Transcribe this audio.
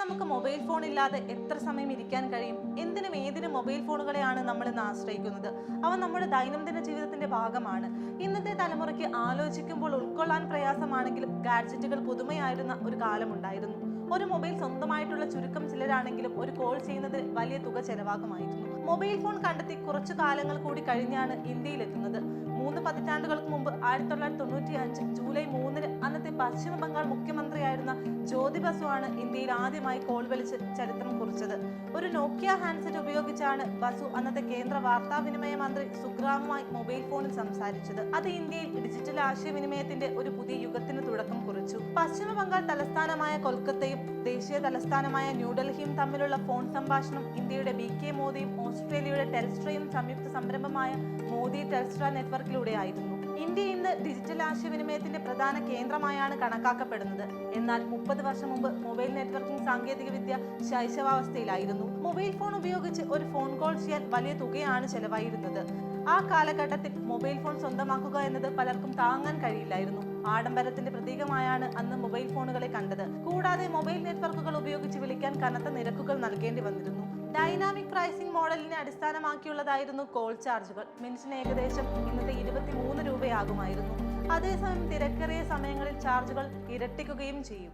നമുക്ക് mobile phone ഇല്ലാതെ എത്ര സമയം ഇരിക്കാൻ കഴിയും? എന്തിനും ഏതിനും മൊബൈൽ ഫോണുകളെയാണ് നമ്മൾ ഇന്ന് ആശ്രയിക്കുന്നത്. അവ നമ്മുടെ ദൈനംദിന ജീവിതത്തിന്റെ ഭാഗമാണ്. ഇന്നത്തെ തലമുറയ്ക്ക് ആലോചിക്കുമ്പോൾ ഉൾക്കൊള്ളാൻ പ്രയാസമാണെങ്കിലും ഗാഡ്ജറ്റുകൾ പുതുമയായിരുന്ന ഒരു കാലമുണ്ടായിരുന്നു ഒരു മൊബൈൽ സ്വന്തമായിട്ടുള്ള ചുരുക്കം ചിലരാണെങ്കിലും ഒരു കോൾ ചെയ്യുന്നതിന് വലിയ തുക ചെലവാകുമായിരുന്നു മൊബൈൽ ഫോൺ കണ്ടെത്തി കുറച്ചു കാലങ്ങൾ കൂടി കഴിഞ്ഞാണ് ഇന്ത്യയിലെത്തുന്നത്. മൂന്ന് പതിറ്റാണ്ടുകൾക്ക് മുമ്പ് ആയിരത്തി തൊള്ളായിരത്തി തൊണ്ണൂറ്റി അഞ്ച് ജൂലൈ മൂന്നിന് അന്നത്തെ പശ്ചിമ ബംഗാൾ മുഖ്യമന്ത്രിയായിരുന്ന ജ്യോതി ബസു ആണ് ഇന്ത്യയിൽ ആദ്യമായി കോൾ വിളിച്ച് ചരിത്രം കുറിച്ചത്. ഒരു നോക്കിയ ഹാൻഡ്സെറ്റ് ഉപയോഗിച്ചാണ് ബസു അന്നത്തെ കേന്ദ്ര വാർത്താവിനിമയ മന്ത്രി സുഗ്രാമുമായി മൊബൈൽ ഫോണിൽ സംസാരിച്ചത്. അത് ഇന്ത്യയിൽ ഡിജിറ്റൽ ആശയവിനിമയത്തിന്റെ ഒരു പുതിയ യുഗത്തിന് തുടക്കം കുറിച്ചു. പശ്ചിമ ബംഗാൾ തലസ്ഥാനമായ കൊൽക്കത്തയും ദേശീയ തലസ്ഥാനമായ ന്യൂഡൽഹിയും തമ്മിലുള്ള ഫോൺ സംഭാഷണം ഇന്ത്യയുടെ ബി കെ മോദിയും ഓസ്ട്രേലിയയുടെ ടെൽസ്ട്രയും സംയുക്ത സംരംഭമായ മോദി ടെൽസ്ട്ര നെറ്റ്വർക്കിലൂടെ ആയിരുന്നു ഇന്ത്യ ഇന്ന് ഡിജിറ്റൽ ആശയവിനിമയത്തിന്റെ പ്രധാന കേന്ദ്രമായാണ് കണക്കാക്കപ്പെടുന്നത്. എന്നാൽ മുപ്പത് വർഷം മുമ്പ് മൊബൈൽ നെറ്റ്വർക്കിംഗ് സാങ്കേതികവിദ്യ ശൈശവാവസ്ഥയിലായിരുന്നു. മൊബൈൽ ഫോൺ ഉപയോഗിച്ച് ഒരു ഫോൺ കോൾ ചെയ്യാൻ വലിയ തുകയാണ് ചെലവായിരുന്നത്. ആ കാലഘട്ടത്തിൽ മൊബൈൽ ഫോൺ സ്വന്തമാക്കുക എന്നത് പലർക്കും താങ്ങാൻ കഴിയില്ലായിരുന്നു. ആഡംബരത്തിന്റെ പ്രതീകമായാണ് അന്ന് മൊബൈൽ ഫോണുകളെ കണ്ടത്. കൂടാതെ മൊബൈൽ നെറ്റ്വർക്കുകൾ ഉപയോഗിച്ച് വിളിക്കാൻ കനത്ത നിരക്കുകൾ നൽകേണ്ടി വന്നിരുന്നു. ഡൈനാമിക് പ്രൈസിംഗ് മോഡലിനെ അടിസ്ഥാനമാക്കിയുള്ളതായിരുന്നു കോൾ ചാർജുകൾ. മിനിറ്റിന് ഏകദേശം ഇന്നത്തെ ഇരുപത്തി മൂന്ന് രൂപയാകുമായിരുന്നു. അതേസമയം തിരക്കേറിയ സമയങ്ങളിൽ ചാർജുകൾ ഇരട്ടിക്കുകയും ചെയ്യും.